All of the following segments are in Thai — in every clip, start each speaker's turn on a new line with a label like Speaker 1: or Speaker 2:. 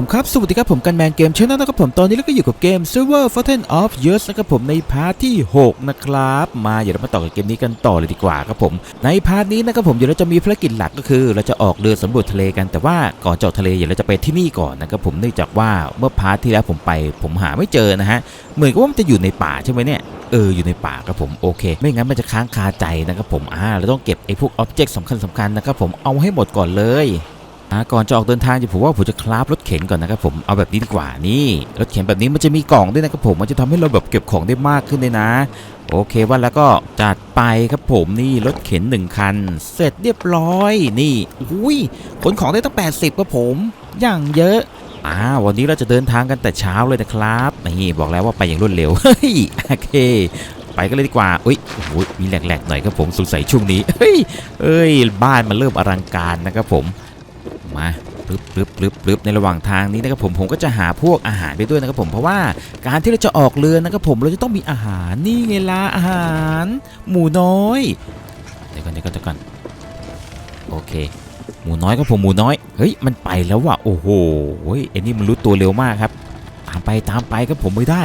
Speaker 1: ผมครับ สวัสดีครับผมกันแมนเกมชแนลนะครับผมตอนนี้เราก็อยู่กับเกม Silver Fountain of Youth นะครับผมในพาร์ทที่ 6 นะครับ มาเดี๋ยวเรามาต่อกับเกมนี้กันต่อเลยดีกว่าครับผม ในพาร์ทนี้นะครับผมเดี๋ยวเราจะมีภารกิจหลักก็คือ เราจะออกเรือสำรวจทะเลกันแต่ว่าก่อนจะออกทะเลเดี๋ยวเราจะไปที่นี่ก่อนนะครับผมเนื่องจากว่าเมื่อพาร์ทที่แล้วผมไป ผมหาไม่เจอนะฮะเหมือนกับว่ามันจะอยู่ในป่าใช่ไหมเนี่ยเอออยู่ในป่าครับผมโอเค ไม่งั้นมันจะค้างคาใจนะครับผมอ่าเราต้องเก็บไอ้พวกอ็อบเจกต์สำคัญสำคัญนะครับผมเอาให้หมดก่อนเลย ก่อนจะออกเดินทางจะผมว่าผมจะคราฟรถเข็นก่อนนะครับผมเอาแบบนี้ดีกว่านี่รถเข็นแบบนี้มันจะมีกล่องด้วยนะครับผมมันจะทำให้เราแบบเก็บของได้มากขึ้นเลยนะ โอเคว่าแล้วก็จัดไปครับผมนี่รถเข็นหนึ่งคัน เสร็จเรียบร้อยนี่อุ้ยขนของได้ตั้ง 80ครับผมอย่างเยอะอ่าวันนี้เราจะเดินทางกันแต่เช้าเลยนะครับนี่บอกแล้วว่าไปอย่างรวดเร็วเฮ้ยโอเคไปกันเลยดีกว่าอุ้ยโอ้โหมีแหลกๆหน่อยครับผมสงสัยช่วงนี้ เฮ้ยเอ้ย บ้านมันเริ่มอลังการนะครับผม มาปึ๊บปึ๊บปึ๊บปึ๊บในระหว่างทางนี้นะครับผมผมก็จะหาพวกอาหารไปด้วยนะครับผมเพราะว่าการที่เราจะออกเรือนะครับผมเราจะต้องมีอาหารนี่ไงล่ะอาหาร หมูน้อยเดี๋ยวก่อนเดี๋ยวก่อนเดี๋ยวก่อนโอเค หมูน้อยครับผมหมูน้อยเฮ้ยมันไปแล้วว่ะโอ้โหเฮ้ยไอ้นี่มันรู้ตัวเร็วมากครับ ตามไปตามไปครับผมไม่ได้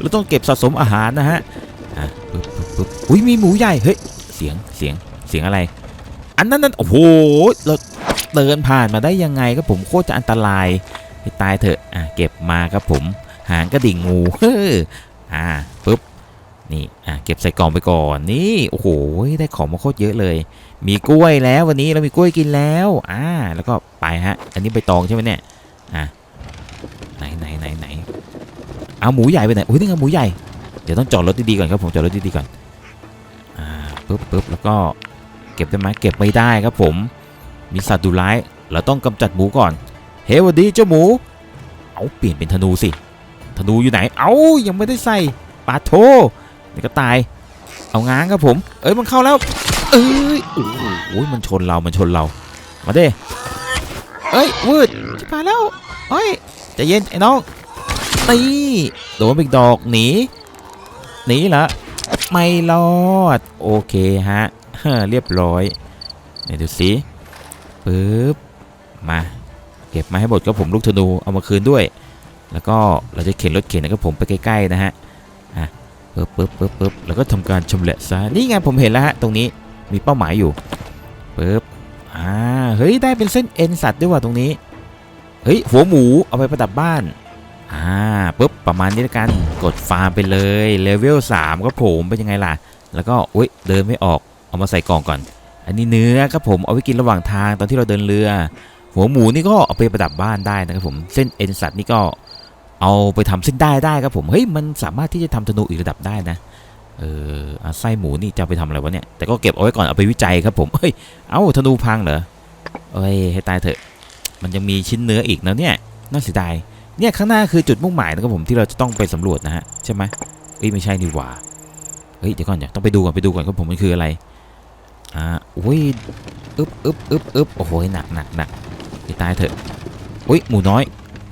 Speaker 1: เราต้องเก็บสะสมอาหารนะฮะอะปึ๊บปึ๊บปึ๊บอุ้ยมีหมูใหญ่เฮ้ยเสียงเสียงเสียงอะไร อันนั้นนั่นโอ้โหเราเดินผ่านมาได้ยังไงครับผมโคตรจะอันตรายตายเถอะอะเก็บมาครับผม หางกระดิ่งงูเฮ้ออ่าปึ๊บนี่อะเก็บใส่กล่องไปก่อนนี่โอ้โหได้ของมาโคตรเยอะเลย มีกล้วยแล้ววันนี้เรามีกล้วยกินแล้วอ่าแล้วก็ไปฮะ อันนี้ใบตองใช่ไหมเนี่ยอะไหนไหนไหนไหนเอาหมูใหญ่ไปไหนโอ้ยนี่ไงหมูใหญ่เดี๋ยวต้องจอดรถดีๆก่อนครับผมจอดรถดีๆก่อนอ่าปึ๊บปึ๊บแล้วก็ เก็บได้ไหมเก็บไม่ได้ครับผม มีสัตว์ดุร้ายเราต้องกำจัดหมูก่อน เฮ้ยหวันดีเจ้าหมู เอาเปลี่ยนเป็นธนูสิ ธนูอยู่ไหน เอายังไม่ได้ใส่ปาโทนี่ก็ตาย เอาง้างครับผม เอ้ยมันเข้าแล้ว เอ้ยโอ้โหมันชนเรา มันชนเรา มาเด้เอ้ยวืดจะผ่าแล้วเฮ้ยใจเย็นไอ้น้องตีโดนอีกดอกหนีหนีละไม่รอด โอเคฮะ เรียบร้อยไหนดูสิปึ๊บมาเก็บมาให้หมดครับผมลูกธนูเอามาคืนด้วย แล้วก็เราจะเข็นรถเข็นนะครับผมไปใกล้ๆนะฮะอะปึ๊บปึ๊บปึ๊บปึ๊บแล้วก็ทำการชำแหละซะนี่ไงผมเห็นแล้วฮะตรงนี้มีเป้าหมายอยู่ปึ๊บอ่าเฮ้ยได้เป็นเส้นเอ็นสัตว์ด้วยว่ะตรงนี้เฮ้ยหัวหมูเอาไปประดับบ้านอ่าปึ๊บประมาณนี้ละกันกดฟาร์มไปเลยเลเวล3ครับผมเป็นยังไงล่ะ แล้วก็อุ้ยเดินไม่ออก เอามาใส่กล่องก่อน อันนี้เนื้อครับผมเอาไว้กินระหว่างทางตอนที่เราเดินเรือ หัวหมูนี่ก็เอาไปประดับบ้านได้นะครับผมเส้นเอ็นสัตว์นี่ก็เอาไปทำเส้นได้ได้ครับผมเฮ้ยมันสามารถที่จะทำธนูอีกระดับได้นะเอออะไส้หมูนี่จะไปทำอะไรวะเนี่ยแต่ก็เก็บเอาไว้ก่อนเอาไปวิจัยครับผมเฮ้ยเอ้าธนูพังเหรอเอ้ยให้ตายเถอะ มันยังมีชิ้นเนื้ออีกนะเนี่ยน่าเสียดายเนี่ยข้างหน้าคือจุดมุ่งหมายนะครับผมที่เราจะต้องไปสำรวจนะฮะใช่ไหมเอ้ยไม่ใช่นี่หว่าเฮ้ยเดี๋ยวก่อนเดี๋ยวต้องไปดูก่อนไปดูก่อนครับผมมันคืออะไร อ่าอุ้ยอึ๊บอึ๊บอึ๊บอึ๊บโอ้โหหนักหนักหนักตายเถอะอุ้ยหมูน้อย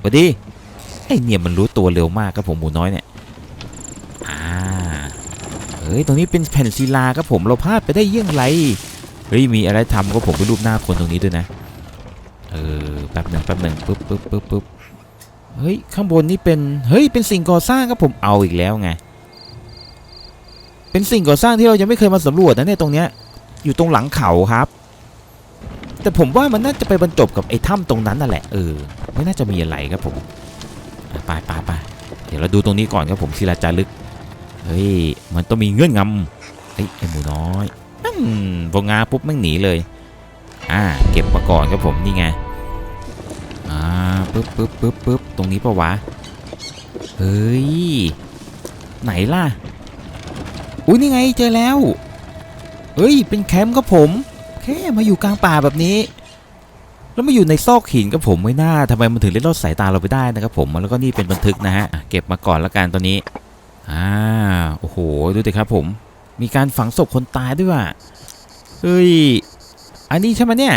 Speaker 1: สวัสดีไอเนี่ยมันรู้ตัวเร็วมากครับผมหมูน้อยเนี่ยอ่าเฮ้ยตรงนี้เป็นแผ่นศิลาครับผมเราพลาดไปได้เยี่ยงไรเฮ้ยมีอะไรทำก็ผมเป็นรูปหน้าคนตรงนี้ด้วยนะเออแป๊บหนึ่งแป๊บหนึ่งปึ๊บปึ๊บปึ๊บปึ๊บเฮ้ยข้างบนนี่เป็นเฮ้ยเป็นสิ่งก่อสร้างครับผมเอาอีกแล้วไงเป็นสิ่งก่อสร้างที่เรายังไม่เคยมาสำรวจนะเนี่ยตรงเนี้ย อยู่ตรงหลังเขาครับ แต่ผมว่ามันน่าจะไปบรรจบกับไอ้ถ้ำตรงนั้นนั่นแหละเออไม่น่าจะมีอะไรครับผมอะไปไปไปเดี๋ยวเราดูตรงนี้ก่อนครับผมศิลาจารึกเฮ้ยมันต้องมีเงื่อนงำเฮ้ไอหมูน้อยอืมพองาปุ๊บแม่งหนีเลยอ่าเก็บมาก่อนครับผมนี่ไงอ่าปึ๊บปึ๊บปึ๊บปึ๊บตรงนี้ปะวะเฮ้ยไหนล่ะอุ้ยนี่ไงเจอแล้ว เฮ้ย เป็นแคมป์ครับผม แค่มาอยู่กลางป่าแบบนี้ แล้วมาอยู่ในซอกหินกับผมไม่น่าทำไมมันถึงเล็ดลอดสายตาเราไปได้นะครับผมแล้วก็นี่เป็นบันทึกนะฮะเก็บมาก่อนละกันตัวนี้อ่าโอ้โหดูสิครับผม มีการฝังศพคนตายด้วยว่ะเฮ้ยอันนี้ใช่ไหมเนี่ย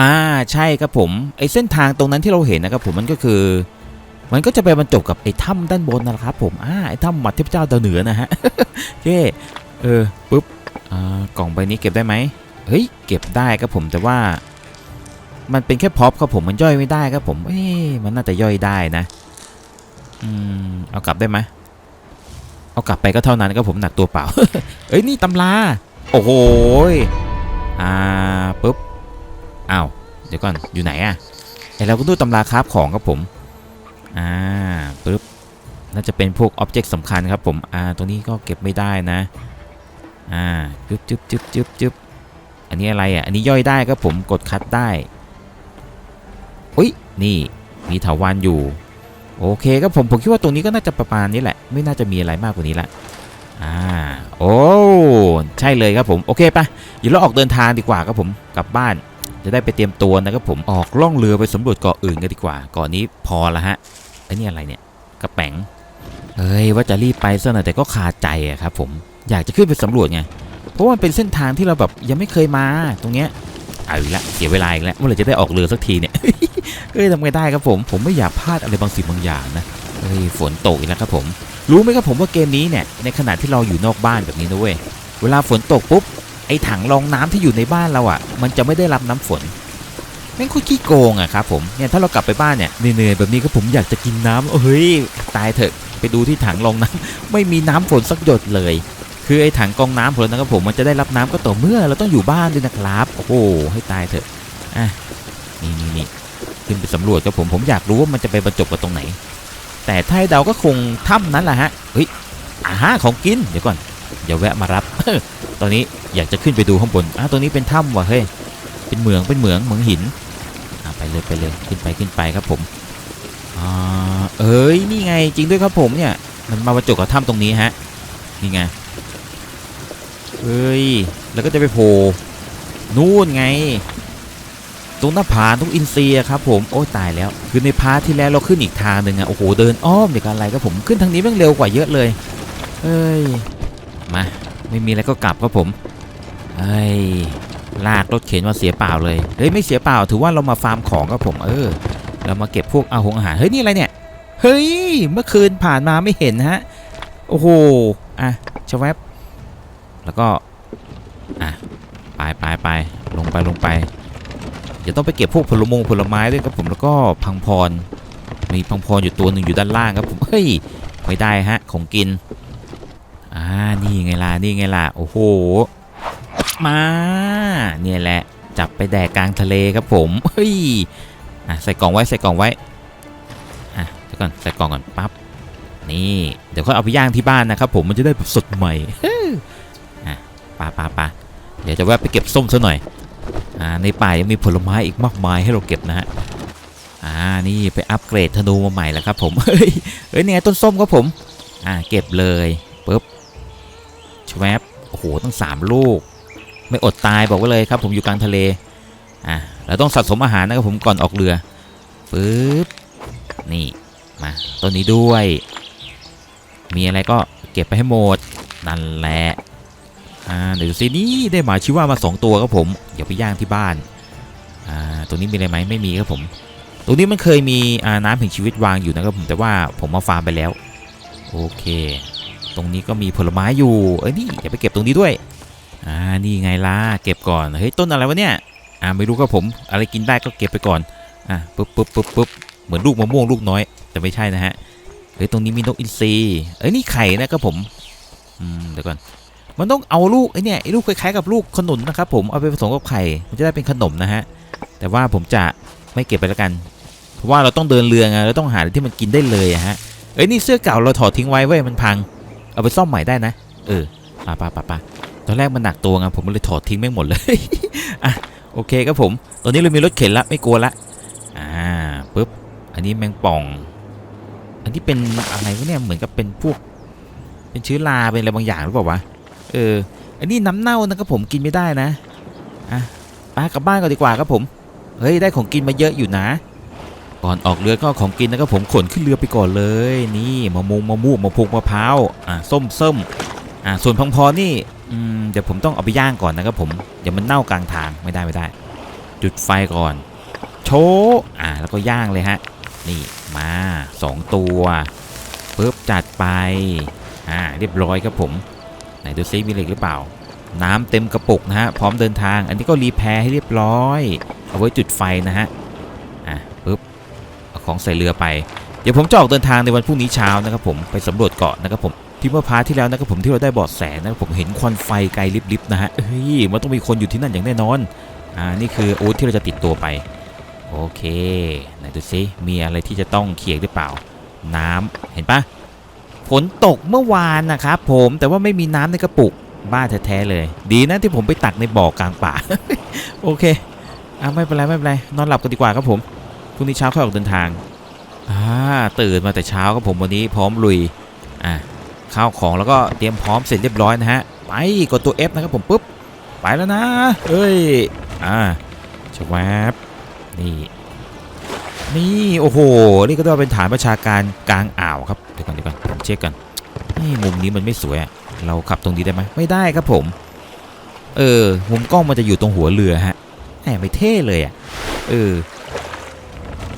Speaker 1: อ่าใช่ครับผมไอเส้นทางตรงนั้นที่เราเห็นนะครับผมมันก็คือ มันก็จะไปบรรจบกับไอ้ถ้ำด้านบนนั่นแหละครับผมอ่าไอ้ถ้ำหมัดเทพเจ้าดาวเหนือนะฮะโอเค เออปุ๊บอ่ากล่องใบนี้เก็บได้ไหมเฮ้ยเก็บได้ครับผมแต่ว่า มันเป็นแค่พ็อปครับผมมันย่อยไม่ได้ครับผมเอ๊ะมันน่าจะย่อยได้นะอืมเอากลับได้ไหมเอากลับไปก็เท่านั้นครับผมหนักตัวเปล่าเอ้ยนี่ตำราโอ้โหยอ่าปุ๊บอ้าวเดี๋ยวก่อนอยู่ไหนอะไอเราก็ดูตำราคราบของครับผมอ่าปุ๊บน่าจะเป็นพวกอ็อบเจกต์สำคัญครับผมอ่าตรงนี้ก็เก็บไม่ได้นะ อ่าจึ๊บจึ๊บจึ๊บจึ๊บจึ๊บอันนี้อะไรอะ อันนี้ย่อยได้ครับผมกดคัดได้ อุ้ย นี่ มีเถาวันอยู่ โอเคครับผมผมคิดว่าตรงนี้ก็น่าจะประมาณนี้แหละ ไม่น่าจะมีอะไรมากกว่านี้ละ อ่า โอ้ ใช่เลยครับผม โอเคปะเดี๋ยวเราออกเดินทางดีกว่าครับผม กลับบ้าน จะได้ไปเตรียมตัวนะครับผม ออกล่องเรือไปสำรวจเกาะอื่นกันดีกว่า เกาะนี้พอละฮะไอ้นี่อะไรเนี่ย กระแป๋ง เฮ้ย ว่าจะรีบไปซะหน่อยแต่ก็คาใจอะครับผม อยากจะขึ้นไปสำรวจไง เพราะว่ามันเป็นเส้นทางที่เราแบบยังไม่เคยมาตรงเนี้ยเอาอีกล้วเสียเวลาอีกแล้วเมื่อไหร่จะได้ออกเรือสักทีเนี่ยเอ้ยทำไงได้ครับผม ผมไม่อยากพลาดอะไรบางสิ่งบางอย่างนะเฮ้ยฝนตกอีกแล้วครับผม รู้ไหมครับผมว่าเกมนี้เนี่ยในขณะที่เราอยู่นอกบ้านแบบนี้นะเว้ยเวลาฝนตกปุ๊บไอ้ถังรองน้ำที่อยู่ในบ้านเราอะ มันจะไม่ได้รับน้ำฝนแม่งคตรขี้โกงอะครับผมเนี่ยถ้าเรากลับไปบ้านเนี่ยเหนื่อยๆแบบนี้ก็ผมอยากจะกินน้ำเฮ้ยตายเถอะไปดูที่ถังรองน้ำไม่มีน้ำฝนสักหยดเลย คือไอ้ถังกองน้ำผมนะครับผมมันจะได้รับน้ำก็ต่อเมื่อเราต้องอยู่บ้านด้วยนะครับ โอ้โหให้ตายเถอะอะนี่นี่นี่ขึ้นไปสำรวจครับผมผมอยากรู้ว่ามันจะไปบรรจบกับตรงไหน แต่ถ้าให้เดาก็คงถ้ำนั้นแหละฮะเฮ้ยอาหาของกินเดี๋ยวก่อนเดี๋ยวแวะมารับ ตอนนี้อยากจะขึ้นไปดูข้างบนอะตัวนี้เป็นถ้ำว่ะเฮ้ยเป็นเหมืองเป็นเหมืองเหมืองหินอะไปเลยไปเลยขึ้นไปขึ้นไปครับผมอ่าเอ้ยนี่ไงจริงด้วยครับผมเนี่ยมันมาบรรจบกับถ้ำตรงนี้ฮะนี่ไง เฮ้ย แล้วก็จะไปโผล่นู่นไง ตรงหน้าผาตรงอินเซียครับผม โอ้ยตายแล้ว คือในพาร์ทที่แล้วเราขึ้นอีกทางหนึ่งอะโอ้โห เดินอ้อมเด็กอะไรครับผมขึ้นทางนี้แม่งเร็วกว่าเยอะเลย เอ้ย มา ไม่มีอะไรก็กลับครับผมเอ้ย ลากรถเข็นมาเสียเปล่าเลย เฮ้ยไม่เสียเปล่า ถือว่าเรามาฟาร์มของครับผม เออ เรามาเก็บพวกอาหงอาหาร เฮ้ยนี่อะไรเนี่ย เฮ้ย เมื่อคืนผ่านมาไม่เห็นฮะ โอ้โห อะชะแวบ แล้วก็ อะ ไปไปไปลงไปลงไปเดี๋ยวต้องไปเก็บพวกผลมงผลไม้ด้วยครับผมแล้วก็พังพร มีพังพรอยู่ตัวหนึ่งอยู่ด้านล่างครับผมเฮ้ยไม่ได้ฮะของกินอ่านี่ไงล่ะนี่ไงล่ะโอ้โหมาเนี่ยแหละจับไปแดกกลางทะเลครับผมเฮ้ยอะใส่กล่องไว้ใส่กล่องไว้อะเดี๋ยวก่อนใส่กล่องก่อนปั๊บนี่เดี๋ยวค่อยเอาไปย่างที่บ้านนะครับผมมันจะได้สดใหม่ ปาปาปาเดี๋ยวจะแวะไปเก็บส้มซะหน่อยอ่าในป่ายังมีผลไม้อีกมากมายให้เราเก็บนะฮะอ่านี่ไปอัปเกรดธนูมาใหม่แล้วครับผมเฮ้ยเฮ้ยเนี่ยต้นส้มครับผมอ่าเก็บเลยปุ๊บชวบโอ้โหตั้งสามลูก ไม่อดตายบอกไว้เลยครับ ผมอยู่กลางทะเลอ่าเราต้องสะสมอาหารนะครับผมก่อนออกเรือปุ๊บนี่มาต้นนี้ด้วย มีอะไรก็เก็บไปให้หมดนั่นแหละ อ่าเดี๋ยวดูสินี่ได้หมาชิว่ามา 2 ตัวครับผมเดี๋ยวไปย่างที่บ้านอ่าตัวนี้มีอะไรไหมไม่มีครับผมตัวนี้มันเคยมีอ่าน้ำแห่งชีวิตวางอยู่นะครับผมแต่ว่าผมมาฟาร์มไปแล้วโอเค ตรงนี้ก็มีผลไม้อยู่เอ้ยนี่อย่าไปเก็บตรงนี้ด้วยอ่านี่ไงล่ะเก็บก่อนเฮ้ยต้นอะไรวะเนี่ยอ่าไม่รู้ครับผมอะไรกินได้ก็เก็บไปก่อนอะปุ๊บปุ๊บปุ๊บปุ๊บเหมือนลูกมะม่วงลูกน้อยแต่ไม่ใช่นะฮะเฮ้ยตรงนี้มีนกอินทรีเอ้ยนี่ไข่นะครับผมอืมเดี๋ยวก่อน มันต้องเอาลูกไอ้เนี่ยไอ้ลูกคล้ายๆกับลูกขนุนนะครับผมเอาไปผสมกับไข่มันจะได้เป็นขนมนะฮะแต่ว่าผมจะไม่เก็บไปแล้วกันเพราะว่าเราต้องเดินเรือไงเราต้องหาอะไรที่มันกินได้เลยอะฮะเอ้ยนี่เสื้อเก่าเราถอดทิ้งไว้เว้ยมันพัง เอาไปซ่อมใหม่ได้นะ เออปะปะปะปะตอนแรกมันหนักตัวไงผมเลยถอดทิ้งแม่หมดเลยอะโอเคครับผม ตอนนี้เรามีรถเข็นละไม่กลัวละอ่าปึ๊บอันนี้แมงป่อง อันนี้เป็นอะไรวะเนี่ยเหมือนกับเป็นพวก เป็นเชื้อราเป็นอะไรบางอย่างหรือเปล่าวะ เอออันนี้น้ำเน่านะครับผมกินไม่ได้นะอะไปกลับบ้านก่อนดีกว่าครับผมเฮ้ยได้ของกินมาเยอะอยู่นะ ก่อนออกเรือก็ของกินนะครับผมขนขึ้นเรือไปก่อนเลย นี่มะม่วงมะม่วงมะพร้าวมะพร้าวอะส้มส้มอะส่วนพังพรนี่อืมเดี๋ยวผมต้องเอาไปย่างก่อนนะครับผมเดี๋ยวมันเน่ากลางทางไม่ได้ไม่ได้ จุดไฟก่อน โชว์อ่าแล้วก็ย่างเลยฮะนี่มาสองตัวปุ๊บจัดไปอ่าเรียบร้อยครับผม ไหนดูซิมีเหล็กหรือเปล่า น้ำเต็มกระปุกนะฮะพร้อมเดินทาง อันนี้ก็รีแพร์ให้เรียบร้อย เอาไว้จุดไฟนะฮะอะปึ๊บเอาของใส่เรือไปเดี๋ยวผมจะออกเดินทางในวันพรุ่งนี้เช้านะครับผมไปสำรวจเกาะนะครับผมที่เมื่อพาที่แล้วนะครับผมที่เราได้เบอดแสนะครับผมเห็นควันไฟไกลลิบๆนะฮะเฮ้ยมันต้องมีคนอยู่ที่นั่นอย่างแน่นอนอ่านี่คืออาวุธที่เราจะติดตัวไปโอเคไหนดูซิมีอะไรที่จะต้องเขียงหรือเปล่า น้ำเห็นปะ ฝนตกเมื่อวานนะครับผมแต่ว่าไม่มีน้ำในกระปุกบ้าแท้ๆเลย ดีนะที่ผมไปตักในบ่อกลางป่า โอเคอะไม่เป็นไรไม่เป็นไรนอนหลับกันดีกว่าครับผมพรุ่งนี้เช้าค่อยออกเดินทางอ่าตื่นมาแต่เช้าครับผมวันนี้พร้อมลุยอะข้าวของแล้วก็เตรียมพร้อมเสร็จเรียบร้อยนะฮะไปกดตัว F นะครับผมปุ๊บไปแล้วนะเอ้ยอ่าชวบนี่ นี่โอ้โห นี่ก็ต้องเป็นฐานประชาการกลางอ่าวครับเดี๋ยวก่อนเดี๋ยวก่อนผมเช็คกันนี่มุมนี้มันไม่สวยเราขับตรงนี้ได้ไหมไม่ได้ครับผม เออมุมกล้องมันจะอยู่ตรงหัวเรือฮะแหมไม่เท่เลยอะเออ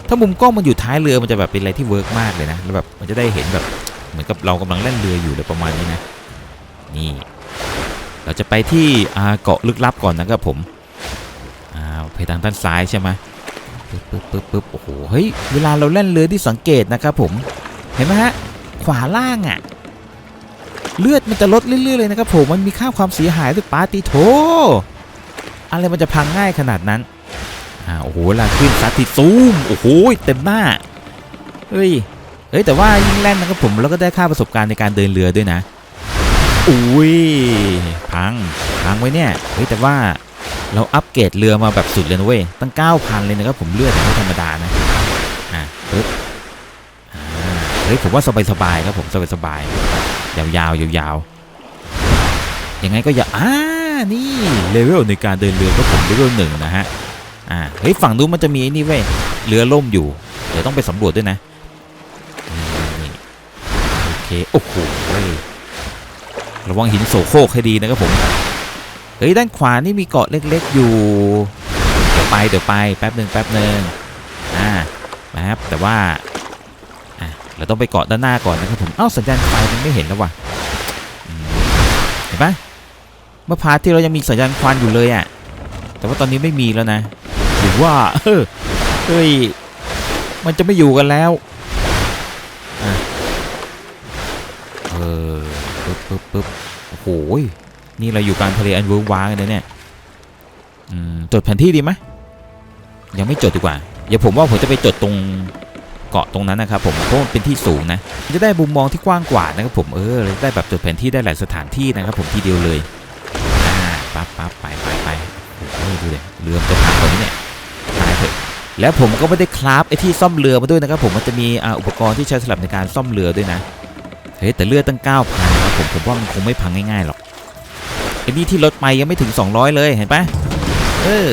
Speaker 1: ถ้ามุมกล้องมันอยู่ท้ายเรือมันจะแบบเป็นอะไรที่เวิร์กมากเลยนะแล้วแบบมันจะได้เห็นแบบเหมือนกับเรากำลังเล่นเรืออยู่เลยประมาณนี้นะนี่ เราจะไปที่เกาะลึกลับก่อนนะครับผมอ่าไปทางด้านซ้ายใช่ไหม ปึ๊บปึ๊บปึ๊บปึ๊บโอ้โหเฮ้ยเวลาเราเล่นเรือที่สังเกตนะครับผมเห็นไหมฮะขวาล่างอะเลือดมันจะลดเรื่อยๆเลยนะครับผมมันมีค่าความเสียหายด้วยปาติโถอะไรมันจะพังง่ายขนาดนั้นอ่าโอ้โหเวลาขึ้นซัดทีซูมโอ้โหเต็มหน้าเฮ้ยเฮ้ยแต่ว่ายิ่งแล่นนะครับผมแล้วก็ได้ค่าประสบการณ์ในการเดินเรือด้วยนะอุ้ยพังพังไว้เนี่ยเฮ้ยแต่ว่า เราอัปเกรดเรือมาแบบสุดเลยนะเว้ย ตั้ง 9,000 เลยนะครับผมเลือดไม่ธรรมดานะ อะปึ๊บอ่าเฮ้ยผมว่าสบายๆครับผมสบายๆยาวๆยาวๆยังไงก็อย่าอ่านี่เลเวลในการเดินเรือก็ผมเลเวลหนึ่งนะฮะอ่าเฮ้ยฝั่งนู้นมันจะมีไอ้นี่เว้ยเรือล่มอยู่ เดี๋ยวต้องไปสำรวจด้วยนะโอเคโอ้โหเว้ยระวังหินโสโครกให้ดีนะครับผม เฮ้ยด้านขวานี่มีเกาะเล็กๆอยู่เดี๋ยวไปเดี๋ยวไปแป๊บหนึ่งแป๊บหนึ่งอ่าแป๊บแต่ว่าอะเราต้องไปเกาะด้านหน้าก่อนนะครับผมเอ้าสัญญาณไฟมันไม่เห็นแล้ววะเห็นปะเมื่อพาร์ทที่เรายังมีสัญญาณควันอยู่เลยอะแต่ว่าตอนนี้ไม่มีแล้วนะหรือว่าเฮ้ยมันจะไม่อยู่กันแล้วอะเออปึ๊บปึ๊บปึ๊บโอ้โห นี่เราอยู่กลางทะเลอันวิร์กว้างเลยเนี่ยจดแผนที่ดีไหมยังไม่จดดีกว่าเดี๋ยวผมว่าผมจะไปจดตรงเกาะตรงนั้นนะครับผมเพราะมันเป็นที่สูงนะจะได้มุมมองที่กว้างกว่านะครับผมเออได้แบบจดแผนที่ได้หลายสถานที่นะครับผมทีเดียวเลยอ่าปั๊บปั๊บไปไปไปโอ้ยดูเลยเรือมันจะพังกว่านี้เนี่ยตายเถอะแล้วผมก็ไม่ได้คราฟไอ้ที่ซ่อมเรือมาด้วยนะครับผมมันจะมีอ่าอุปกรณ์ที่ใช้สำหรับในการซ่อมเรือด้วยนะเฮ้ยแต่เลือดตั้ง9,000ครับผมผมว่ามันคงไม่พังง่ายๆหรอก ไอ้นี่ที่รถไปยังไม่ถึง 200 เลยเห็นปะเออ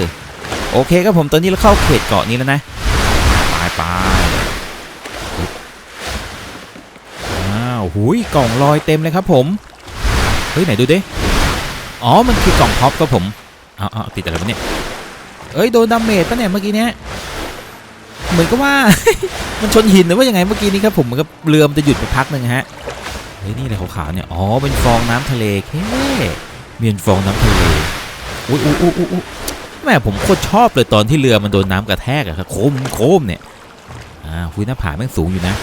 Speaker 1: โอเคครับผมตอนนี้เราเข้าเขตเกาะนี้แล้วนะไปไปอ้าวหุยกล่องลอยเต็มเลยครับผมเฮ้ยไหนดูดิอ๋อมันคือกล่องพ็อปครับผมเอาเอาติดอะไรวะเนี่ยเอ้ยโดนดาเมจปะเนี่ยเมื่อกี้เนี้ยเหมือนกับว่ามันชนหินหรือว่ายังไงเมื่อกี้นี้ครับผมมือนกับเรือมันจะหยุดไปพักหนึ่งฮะเฮ้ยนี่อะไรขาวๆเนี่ย อ๋อ เป็นฟองน้ำทะเลเฮ้ เมียนฟองน้ำทะเลอุ้ยอุ้ยอุ้ยอุ้ยแม่ผมโคตรชอบเลยตอนที่เรือมันโดนน้ำกระแทกอะครับโคมโคมเนี่ยอ่าหุยหน้าผาแม่งสูงอยู่นะ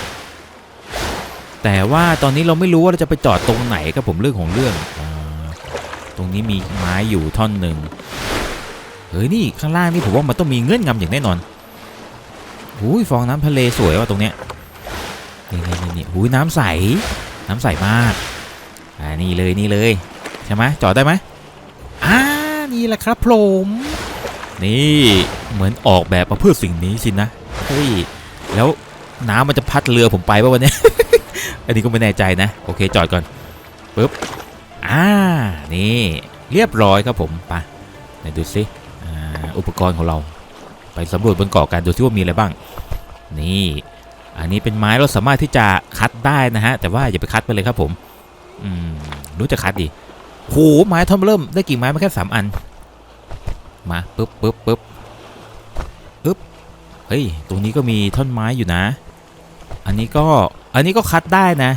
Speaker 1: แต่ว่าตอนนี้เราไม่รู้ว่าเราจะไปจอดตรงไหนครับผมเรื่องของเรื่องอ่าตรงนี้มีไม้อยู่ท่อนหนึ่งเฮ้ยนี่ข้างล่างนี่ผมว่ามันต้องมีเงื่อนงำอย่างแน่นอนหุยฟองน้ำทะเลสวยว่ะตรงเนี้ยนี่นี่นี่หุยน้ำใส น้ำใสมากอ่านี่เลยนี่เลย ใช่ไหมจอดได้ไหมอ่านี่แหละครับผมนี่เหมือนออกแบบมาเพื่อสิ่งนี้สินะเฮ้ยแล้วน้ำมันจะพัดเรือผมไปป่ะวันนี้ อันนี้ก็ไม่แน่ใจนะ โอเคจอดก่อนปึ๊บอ่านี่เรียบร้อยครับผมไปไหนดูสิออุปกรณ์ของเรา ไปสำรวจบนเกาะกันดูซิว่ามีอะไรบ้าง นี่ อันนี้เป็นไม้เราสามารถที่จะคัดได้นะฮะ แต่ว่าอย่าไปคัดไปเลยครับผม อืมรู้จะคัดดี โหไม้ท่อมเริ่มได้กิ่งไม้มาแค่สามอัน มาปึ๊บปึ๊บปึ๊บปึ๊บเฮ้ยตรงนี้ก็มีท่อนไม้อยู่นะ อันนี้ก็อันนี้ก็คัดได้นะ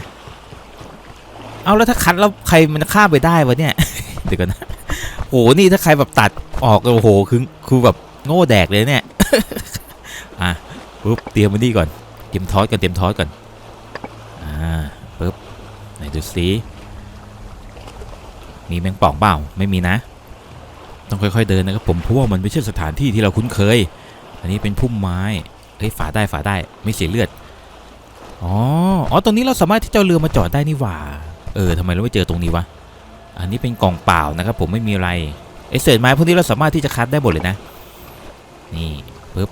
Speaker 1: เอาแล้วถ้าคัดแล้วใครมันข้ามไปได้วะเนี่ยเดี๋ยวกันนะโหนี่ถ้าใครแบบตัดออกโอ้โหคือคือแบบโง่แดกเลยเนี่ยอะปุ๊บเตรียมมันนี่ก่อนเตรียมทอสก่อนเตรียมทอสก่อนอ่าปุ๊บไหนดูสิ มีแมงป่องเปล่าไม่มีนะ ต้องค่อยๆเดินนะครับผมเพราะว่ามันไม่ใช่สถานที่ที่เราคุ้นเคย อันนี้เป็นพุ่มไม้เฮ้ยฝาได้ฝาได้ไม่เสียเลือดอ๋ออ๋อตรงนี้เราสามารถที่จะเรือมาจอดได้นี่หว่า เออทำไมเราไม่เจอตรงนี้วะอันนี้เป็นกล่องเปล่านะครับผมไม่มีอะไรไอเศษไม้พวกนี้เราสามารถที่จะคัดได้หมดเลยนะ นี่ปึ๊บ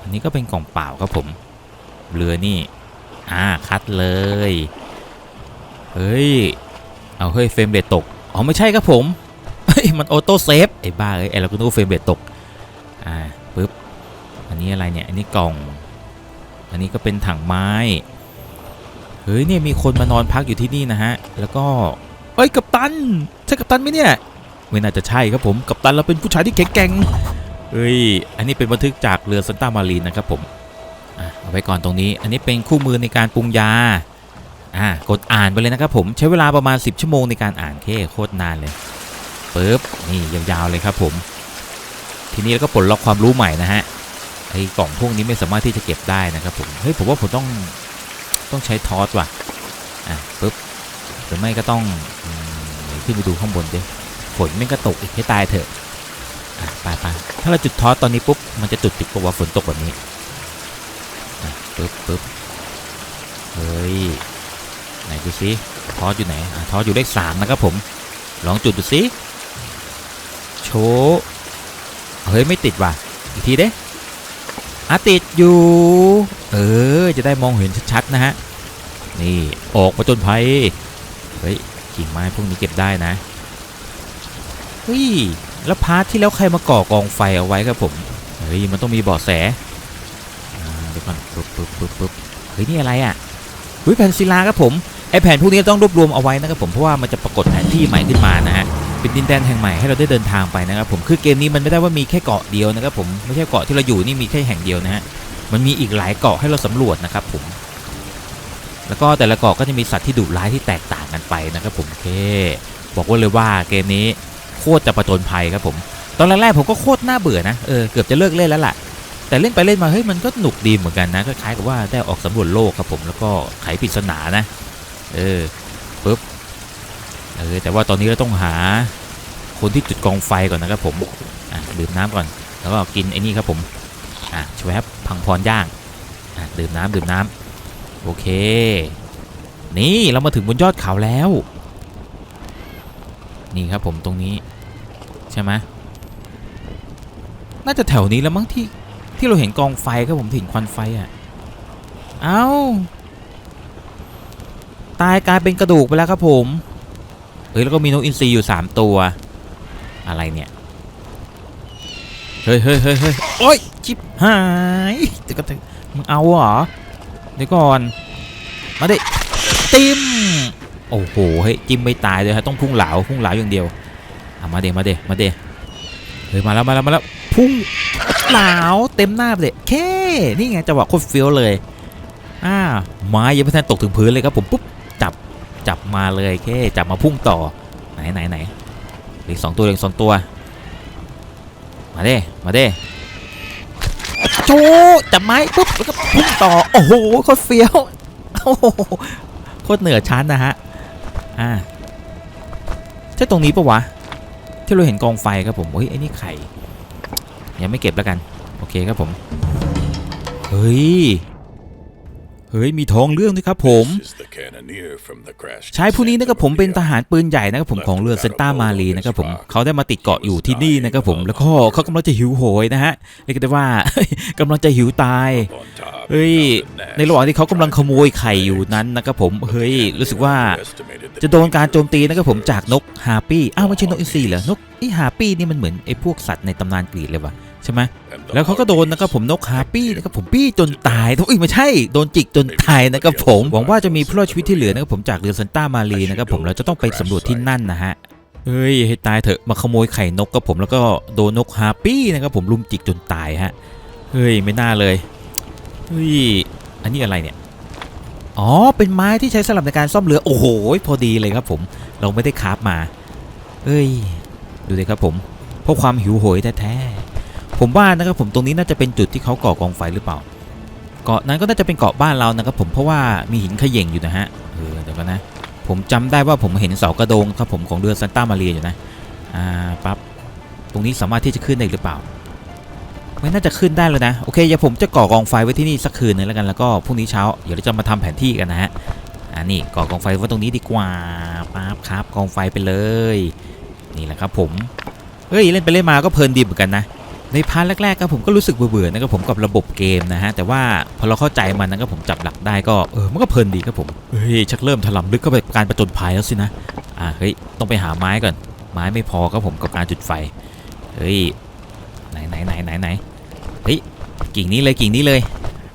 Speaker 1: อันนี้ก็เป็นกล่องเปล่าครับผม เรือนี่ อ่าคัดเลย เฮ้ย เอาเฮ้ยเฟรมเรทตก อ๋อไม่ใช่ครับผม เฮ้ยมันออโต้เซฟไอ้บ้าเอ้ยไอ้เราก็นึกว่าเฟรมเรทตก อ่าปึ๊บ อันนี้อะไรเนี่ย อันนี้กล่อง อันนี้ก็เป็นถังไม้ เฮ้ยเนี่ยมีคนมานอนพักอยู่ที่นี่นะฮะ แล้วก็ เอ้ยกัปตัน ใช่กัปตันไหมเนี่ย ไม่น่าจะใช่ครับผม กัปตันเราเป็นผู้ชายที่แข็งแกร่งเฮ้ย อันนี้เป็นบันทึกจากเรือซันตามารีนนะครับผม อะเอาไว้ก่อนตรงนี้ อันนี้เป็นคู่มือในการปรุงยา อ่ากดอ่านไปเลยนะครับผมใช้เวลาประมาณ 10 ชั่วโมงในการอ่านเคโคตรนานเลยปึ๊บนี่ยาวๆเลยครับผม ทีนี้เราก็ปลดล็อกความรู้ใหม่นะฮะไอ้กล่องพวกนี้ไม่สามารถที่จะเก็บได้นะครับผมเฮ้ยผมว่าผมต้องต้องใช้ทอสว่ะอะปึ๊บหรือไม่ก็ต้องอขึ้นไปดูข้างบนดิฝนไม่งก็ตกอีกให้ตายเถอะอะไปไปถ้าเราจุดทอสตอนนี้ปุ๊บมันจะจุดติดกับว่าฝนตกแบบนี้อะปึ๊บปึ๊บเฮ้ย ไหนดูซิทอสอยู่ไหนทอสอยู่เลขสามนะครับผม ลองจุดดูซิโชว์เฮ้ยไม่ติดว่ะ อีกทีเด้อะติดอยู่ เออ จะได้มองเห็นชัดๆนะฮะ นี่ออกมาจนภัยเฮ้ยกิ่งไม้พวกนี้เก็บได้นะ เฮ้ย แล้วพาร์ทที่แล้วใครมาก่อกองไฟเอาไว้ครับผม เฮ้ย มันต้องมีบาะแสเดี๋ยวก่อนปึ๊บปึ๊บปึ๊บปึ๊บเฮ้ย นี่อะไรอะเฮ้ยแผ่นศิลาครับผม แผนพวกนี้ต้องรวบรวมเอาไว้นะครับผมเพราะว่ามันจะปรากฏแผนที่ใหม่ขึ้นมานะฮะเป็นดินแดนแห่งใหม่ให้เราได้เดินทางไปนะครับผมคือเกมนี้มันไม่ได้ว่ามีแค่เกาะเดียวนะครับผมไม่ใช่เกาะที่เราอยู่นี่มีแค่แห่งเดียวนะฮะมันมีอีกหลายเกาะให้เราสำรวจนะครับผมแล้วก็แต่ละเกาะก็จะมีสัตว์ที่ดุร้ายที่แตกต่างกันไปนะครับผมโอเค บอกว่าเลยว่าเกมนี้โคตรจะประจนภัยครับผม ตอนแรกๆผมก็โคตรน่าเบื่อนะเออเกือบจะเลิกเล่นแล้วล่ะ แต่เล่นไปเล่นมาเฮ้ยมันก็หนุกดีเหมือนกันนะคล้ายๆกับว่าได้ออกสำรวจโลกครับผมแล้วก็ไขปริศนานะ เออปุ๊บเออแต่ว่าตอนนี้เราต้องหาคนที่จุดกองไฟก่อนนะครับผมอะดื่มน้ำก่อน แล้วก็กินไอ้นี่ครับผมอะชวบพังพรย่างอะดื่มน้ำดื่มน้ำโอเค นี่เรามาถึงบนยอดเขาแล้ว นี่ครับผมตรงนี้ใช่ไหมน่าจะแถวนี้แล้วมั้งที่ที่เราเห็นกองไฟครับผมถึงควันไฟอะ เอา้า ตายกลายเป็นกระดูกไปแล้วครับผมเฮ้ยแล้วก็มีนกอินทรีอยู่ 3 ตัว อะไรเนี่ยเฮ้ยเฮ้ยเฮ้ยเฮ้ยโอ้ยชิบหายเดี๋ยวก็มึงเอาเหรอเดี๋ยวก่อนมาดิติมโอ้โหเฮ้ยจิ้มไม่ตายเลยฮะต้องพุ่งเหลาพุ่งเหลาอย่างเดียวเอามาเดมาเดมาเดเฮ้ยมาแล้วมาแล้วมาแล้วพุ่งเหลาเต็มหน้าไปเลยแค่นี่ไงจังหวะโคตรเฟี้ยวเลยอ่าไม้ยังไม่ทันตกถึงพื้นเลยครับผมปุ๊บ จับจับมาเลยแค่จับมาพุ่งต่อไหนไหนไหนเหลือสองตัวเหลือสองตัว มาเด้มาเด้โจจับไม้ปุ๊บแล้วก็พุ่งต่อโอ้โหโคตรเฟี้ยวโอ้โหโคตรเหนือชั้นนะฮะอ่าใช่ตรงนี้ปะวะที่เราเห็นกองไฟครับผมเฮ้ยไอ้นี่ไข่ยังไม่เก็บแล้วกัน โอเคครับผม เฮ้ย ฮ้ยมีทองเรื่องด้วยครับผมชายผู้นี้นะครับผมเป็นทหารปืนใหญ่นะครับผมของเรือเซนต้ามารีนะครับผมเขาได้มาติดเกาะอยู่ที่นี่นะครับผมแล้วก็เขากำลังจะหิวโหยนะฮะเรียกได้ว่ากำลังจะหิวตายเฮ้ยในระหว่างที่เขากำลังขโมยไข่อยู่นั้นนะครับผมเฮ้ยรู้สึกว่าจะโดนการโจมตีนะครับผมจากนกฮาปี้อ้าวไม่ใช่นกอินทรีเหรอนกไอฮาปี้นี่มันเหมือนไอพวกสัตว์ในตำนานกรีกเลยวะ ใช่ไหมแล้วเขาก็โดนนะครับผมนกฮาปี้นะครับผมปี้จนตายทุกอีไม่ใช่โดนจิกจนตายนะครับผมหวังว่าจะมีผู้รอดชีวิตที่เหลือนะครับผมจากเรือซันต้ามารีนะครับผมเราจะต้องไปสำรวจที่นั่นนะฮะเฮ้ยให้ตายเถอะมาขโมยไข่นกกับผมแล้วก็โดนนกฮาปี้นะครับผมลุมจิกจนตายฮะเฮ้ยไม่น่าเลยเฮ้ยอันนี้อะไรเนี่ยอ๋อเป็นไม้ที่ใช้สำหรับในการซ่อมเรือโอ้โหพอดีเลยครับผมเราไม่ได้คาฟมาเอ้ยดูเลยครับผมเพราะความหิวโหยแท้ๆ ผมว่านะครับผมตรงนี้น่าจะเป็นจุดที่เขาก่อกองไฟหรือเปล่า เกาะนั้นก็น่าจะเป็นเกาะบ้านเรานะครับผมเพราะว่ามีหินขย่งอยู่นะฮะเออเดี๋ยวกันนะ ผมจำได้ว่าผมเห็นเสากระโดงครับผมของเรือซันต้ามาเรียอยู่นะอ่าปั๊บตรงนี้สามารถที่จะขึ้นได้หรือเปล่าไม่น่าจะขึ้นได้เลยนะโอเคเดี๋ยวผมจะก่อกองไฟไว้ที่นี่สักคืนนึงแล้วกันแล้วก็พรุ่งนี้เช้าเดี๋ยวเราจะมาทำแผนที่กันนะฮะอ่านี่ก่อกองไฟไว้ตรงนี้ดีกว่าปั๊บครับกองไฟไปเลย นี่แหละครับผมเฮ้ยเล่นไปเล่นมาก็เพลินดีเหมือนกันนะ ในพาร์ทแรกๆครับผมก็รู้สึกเบื่อๆนะครับผมกับระบบเกมนะฮะแต่ว่าพอเราเข้าใจมันนะครับผมจับหลักได้ก็เออมันก็เพลินดีครับผมเฮ้ยชักเริ่มถลำลึกเข้าไปการประจนภัยแล้วสินะอ่าเฮ้ยต้องไปหาไม้ก่อน ไม้ไม่พอครับผมกับการจุดไฟเฮ้ยไหนไหนไหนไหนไหนเฮ้ยกิ่งนี้เลยกิ่งนี้เลย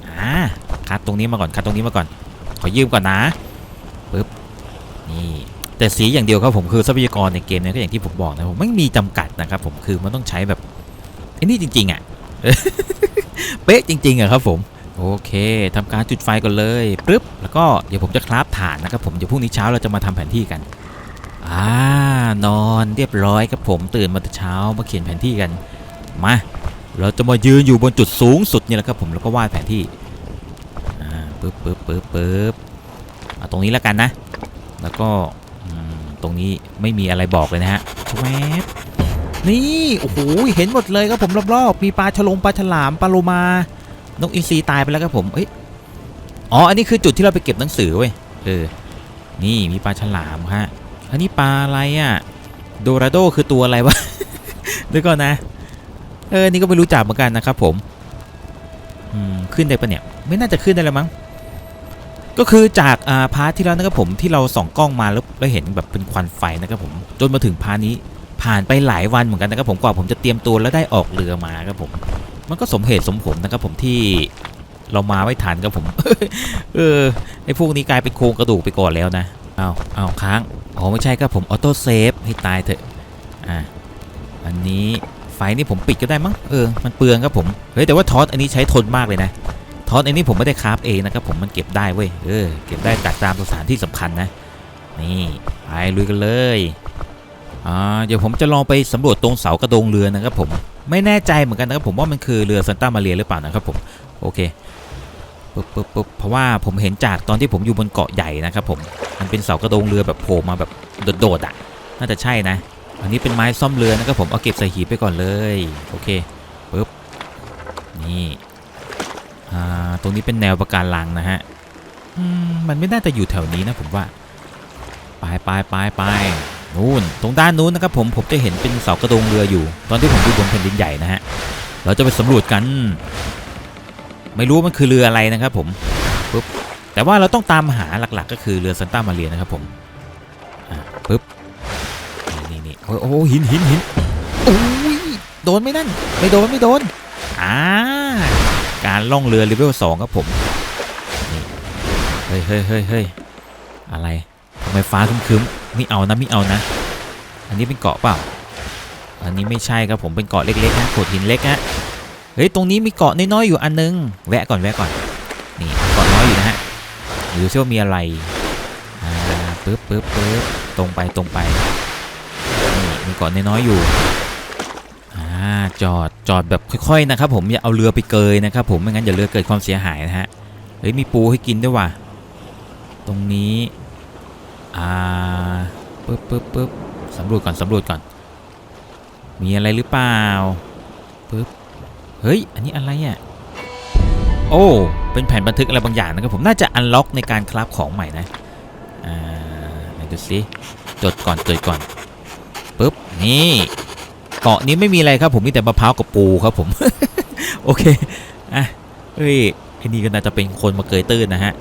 Speaker 1: อ่าคัดตรงนี้มาก่อนคัดตรงนี้มาก่อน ขอยืมก่อนนะปึ๊บนี่แต่สีอย่างเดียวครับผมคือทรัพยากรในเกมเนี้ก็อย่างที่ผมบอกนะผมไม่มีจำกัดนะครับผมคือมันต้องใช้แบบ อ้นี่จริง ๆ อะ เป๊ะจริง ๆ อะครับผมโอเคทำการจุดไฟก่อนเลยปึ๊บแล้วก็เดี๋ยวผมจะคราฟฐานนะครับผมเดี๋ยวพรุ่งนี้เช้าเราจะมาทำแผนที่กันอ่านอนเรียบร้อยครับผมตื่นมาแต่เช้ามาเขียนแผนที่กันมาเราจะมายืนอยู่บนจุดสูงสุดนี่แหละครับผมแล้วก็วาดแผนที่อ่าปึ๊บปึ๊บปึ๊บปึ๊บเอาตรงนี้แล้วกันนะ แล้วก็ตรงนี้ไม่มีอะไรบอกเลยนะฮะแวบ นี่โอ้โหเห็นหมดเลยครับผมรอบๆมีปลาฉลงปลาฉลามปลาโลมานกอินทรีตายไปแล้วครับผมเอ้ยอ๋ออันนี้คือจุดที่เราไปเก็บหนังสือเว้ยเออนี่มีปลาฉลามฮะอันนี้ปลาอะไรอะโดราโดคือตัวอะไรวะเดี๋ยวก่อนนะเออนี่ก็ไม่รู้จักเหมือนกันนะครับผมอืมขึ้นได้ปะเนี่ยไม่น่าจะขึ้นได้แล้วมั้งก็คือจากอ่าพาร์ทที่แล้วนะครับผมที่เราส่องกล้องมาแล้วแล้วเห็นแบบเป็นควันไฟนะครับผมจนมาถึงพาร์ทนี้ ผ่านไปหลายวันเหมือนกันนะครับผมกว่าผมจะเตรียมตัวแล้วได้ออกเรือมาครับผม มันก็สมเหตุสมผลนะครับผมที่เรามาไม่ทันครับผม เออไอพวกนี้กลายเป็นโครงกระดูกไปก่อนแล้วนะเอาเอาค้างอ๋อไม่ใช่ครับผมออโต้เซฟให้ตายเถอะอ่าอันนี้ไฟนี่ผมปิดก็ได้มั้งเออมันเปลืองครับผมเฮ้ยแต่ว่าทอสอันนี้ใช้ทนมากเลยนะทอสอันนี้ผมไม่ได้คราฟเองนะครับผมมันเก็บได้เว้ยเออเก็บได้จากตามสถานที่สำคัญนะนี่ไปลุยกันเลย อ่าเดี๋ยวผมจะลองไปสำรวจตรงเสากระโดงเรือนะครับผมไม่แน่ใจเหมือนกันนะครับผมว่ามันคือเรือซันต้ามาเรียหรือเปล่านะครับผมโอเคปึ๊บปึ๊บปึ๊บเพราะว่าผมเห็นจากตอนที่ผมอยู่บนเกาะใหญ่นะครับผมมันเป็นเสากระโดงเรือแบบโผล่มาแบบโดดๆอะน่าจะใช่นะ อันนี้เป็นไม้ซ่อมเรือนะครับผมเอาเก็บใส่หีบไปก่อนเลยโอเคปึ๊บนี่อ่าตรงนี้เป็นแนวประการลังนะฮะอืมมันไม่น่าจะอยู่แถวนี้นะผมว่าไปไปไปไป นู่นตรงด้านนู้นนะครับผมผมจะเห็นเป็นเสากระโดงเรืออยู่ ตอนที่ผมอยู่บนแผ่นดินใหญ่นะฮะเราจะไปสำรวจกัน ไม่รู้มันคือเรืออะไรนะครับผมปุ๊บแต่ว่าเราต้องตามหาหลักๆ ก็คือเรือซันต้ามาเรียนะครับผมอ่าปุ๊บนี่นี่โอ้โอหินหินหินโอ้ยโดนไหมนั่น ไม่โดนไม่โดนอ่าการล่องเรือเลเวลสองครับผมนี่เฮ้ยเฮ้ยเฮ้ยเฮ้ยอะไร ไมฟ้าคึ้มๆไม่เอานะไม่เอานะ อันนี้เป็นเกาะเปล่า อันนี้ไม่ใช่ครับผมเป็นเกาะเล็กๆนะโขดหินเล็กนะเฮ้ยตรงนี้มีเกาะน้อยๆอยู่อันนึง แวะก่อนแวะก่อน นี่เกาะน้อยอยู่นะฮะดูซิว่ามีอะไรอ่าปึ๊บปึ๊บปึ๊บตรงไปตรงไปนี่มีเกาะน้อยๆอยู่อ่าจอดจอดแบบค่อยๆนะครับผมอย่าเอาเรือไปเกยนะครับผมไม่งั้นเดี๋ยวเรือเกิดความเสียหายนะฮะเฮ้ยมีปูให้กินด้วยว่ะตรงนี้ อ่าปึ๊บปึ๊บปึ๊บสำรวจก่อนสำรวจก่อน มีอะไรหรือเปล่าปึ๊บเฮ้ย อันนี้อะไรอะ โอ้ เป็นแผ่นบันทึกอะไรบางอย่างนะครับผมน่าจะอันล็อกในการคราฟของใหม่นะ อ่าไหนดูสิจดก่อนจดก่อนปึ๊บนี่เกาะนี้ไม่มีอะไรครับผมมีแต่มะพร้าวกับปูครับผม โอเค อะเฮ้ยไอ้นี่ก็น่าจะเป็นคนมาเกยตื้นนะฮะ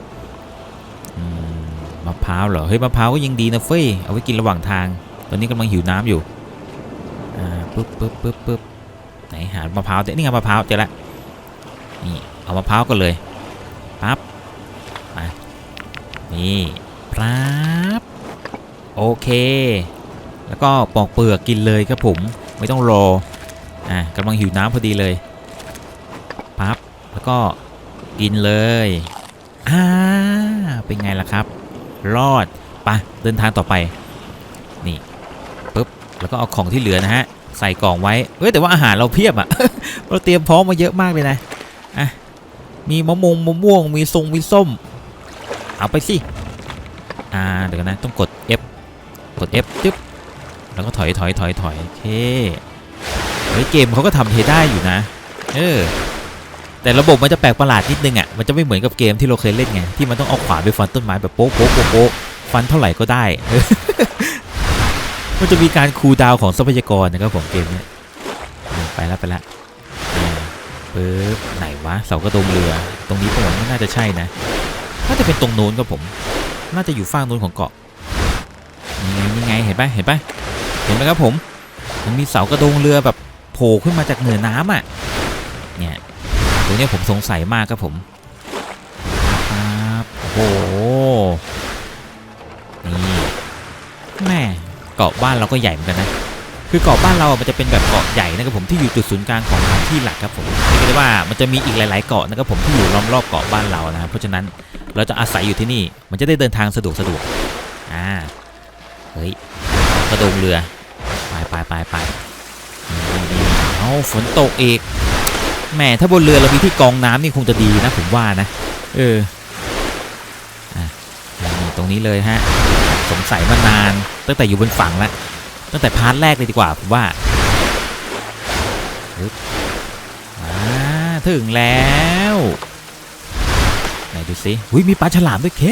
Speaker 1: ะพร้าวเหรอเฮ้ยมะพร้าวก็ยังดีนะเฟ้ยเอาไว้กินระหว่างทาง ตอนนี้กำลังหิวน้ำอยู่อ่าปึ๊บปึ๊บปึ๊บปึ๊บไหนหามะพร้าวเจอนี่ไงมะพร้าวเจอละนี่เอามะพร้าวกันเลยปั๊บมานี่ปั๊บโอเค แล้วก็ปอกเปลือกกินเลยครับผมไม่ต้องรออ่ากำลังหิวน้ำพอดีเลยปั๊บแล้วก็กินเลยอ่าเป็นไงล่ะครับ รอดปะเดินทางต่อไป นี่ปุ๊บแล้วก็เอาของที่เหลือนะฮะ ใส่กล่องไว้เฮ้ยแต่ว่าอาหารเราเพียบอะเราเตรียมพร้อมมาเยอะมากเลยนะอะมีมะม่วงมะม่วงมีทรงมีส้ม เอาไปสิอ่าเดี๋ยวนนะต้องกด F กด F จึ๊บแล้วก็ถอยถอยถอยถอยโอเคเฮ้ยเกมเขาก็ทำเทได้อยู่นะ เออ แต่ระบบมันจะแปลกประหลาดนิดนึงอะมันจะไม่เหมือนกับเกมที่เราเคยเล่นไงที่มันต้องเอาขวานไปฟันต้นไม้แบบโป๊ะโป๊ะโป๊ะฟันเท่าไหร่ก็ได้ มันจะมีการคูลดาวของทรัพยากรนะครับผมเกมนี้ไปแล้วไปแล้วอ่าปึ๊บไหนวะเสากระโดงเรือ ตรงนี้ผมว่าน่าจะใช่นะน่าจะเป็นตรงโน้นครับผม น่าจะอยู่ฝั่งโน้นของเกาะนี่ไงนี่ไงเห็นปะเห็นปะเห็นไหมครับผม มันมีเสากระโดงเรือแบบโผล่ขึ้นมาจากเหนือน้ำอะเนี่ย ตรงนี้ผมสงสัยมากครับผมครับโอ้โหนี่แม่เกาะบ้านเราก็ใหญ่เหมือนกันนะคือเกาะบ้านเราอะมันจะเป็นแบบเกาะใหญ่นะครับผมที่อยู่จุดศูนย์กลางของพื้นที่หลักครับผมเรียกได้ว่ามันจะมีอีกหลายๆเกาะนะครับผมที่อยู่ล้อมรอบเกาะบ้านเรานะครับเพราะฉะนั้นเราจะอาศัยอยู่ที่นี่มันจะได้เดินทางสะดวกสะดวกอ่าเฮ้ยกระโดงเรือไปไปไปไปนี่ๆเอาฝนตกอีก แหมถ้าบนเรือเรามีที่กองน้ำนี่คงจะดีนะผมว่านะ เอออะนี่ตรงนี้เลยฮะ สงสัยมานาน ตั้งแต่อยู่บนฝั่งแล้วตั้งแต่พาร์ทแรกเลยดีกว่าผมว่าปึ๊บอ่าถึงแล้วไหนดูสิหุยมีปลาฉลามด้วยเค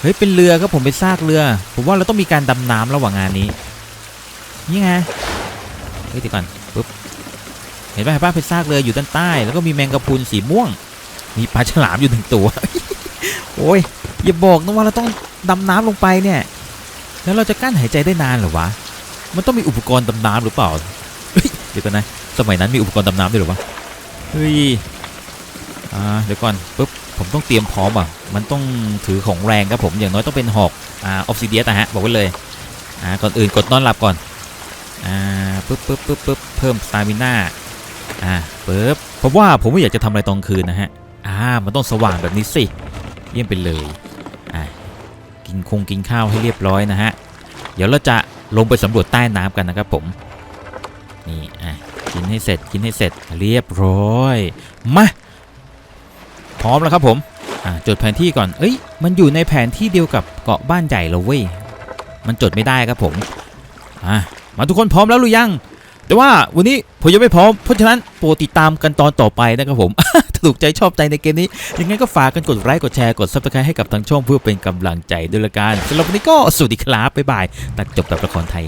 Speaker 1: เฮ้ยเป็นเรือครับผมเป็นซากเรือ ผมว่าเราต้องมีการดำน้ำระหว่างงานนี้ นี่ไงเฮ้ยเดี๋ยวก่อน เห็นป่ะเห็นป่ะเป็นซากเรือยู่ด้านใต้ แล้วก็มีแมงกะพรุนสีม่วง มีปลาฉลามอยู่หนึ่งตัว โอ้ยอย่าบอกนะว่าเราต้องดำน้ำลงไปเนี่ย แล้วเราจะกั้นหายใจได้นานหรอวะ มันต้องมีอุปกรณ์ดำน้ำหรือเปล่า เดี๋ยวก่อนนะสมัยนั้นมีอุปกรณ์ดำน้ำด้วยเหรอวะ เฮ้ย อ่าเดี๋ยวก่อนปุ๊บผมต้องเตรียมพร้อมอะ มันต้องถือของแรงครับผมอย่างน้อยต้องเป็นหอกอ่าออฟซิเดียสนะฮะบอกไว้เลย อ่าก่อนอื่นกดนอนหลับก่อน อ่าปึ๊บปึ๊บปึ๊บปึ๊บเพิ่มสตามิน่า อ่าปึ๊บผมว่าผมไม่อยากจะทำอะไรตอนคืนนะฮะอ่ามันต้องสว่างแบบนี้สิเยี่ยมไปเลยอ่ากินคงกินข้าวให้เรียบร้อยนะฮะเดี๋ยวเราจะลงไปสำรวจใต้น้ำกันนะครับผมนี่อะกินให้เสร็จกินให้เสร็จเรียบร้อยมาพร้อมแล้วครับผมอ่าจดแผนที่ก่อนเอ้ยมันอยู่ในแผนที่เดียวกับเกาะบ้านใหญ่เราเว้ยมันจดไม่ได้ครับผมอ่ามาทุกคนพร้อมแล้วหรือยัง แต่ว่าวันนี้ผมยังไม่พร้อม เพราะฉะนั้นโปรดติดตามกันตอนต่อไปนะครับผมถูกใจชอบใจในเกมนี้ ยังไงก็ฝากกันกดไลค์กดแชร์กดซับสไครต์ให้กับทางช่องเพื่อเป็นกำลังใจด้วยละกันสำหรับวันนี้ก็สวัสดีครับบ๊ายบายตัดจบแบบละครไทย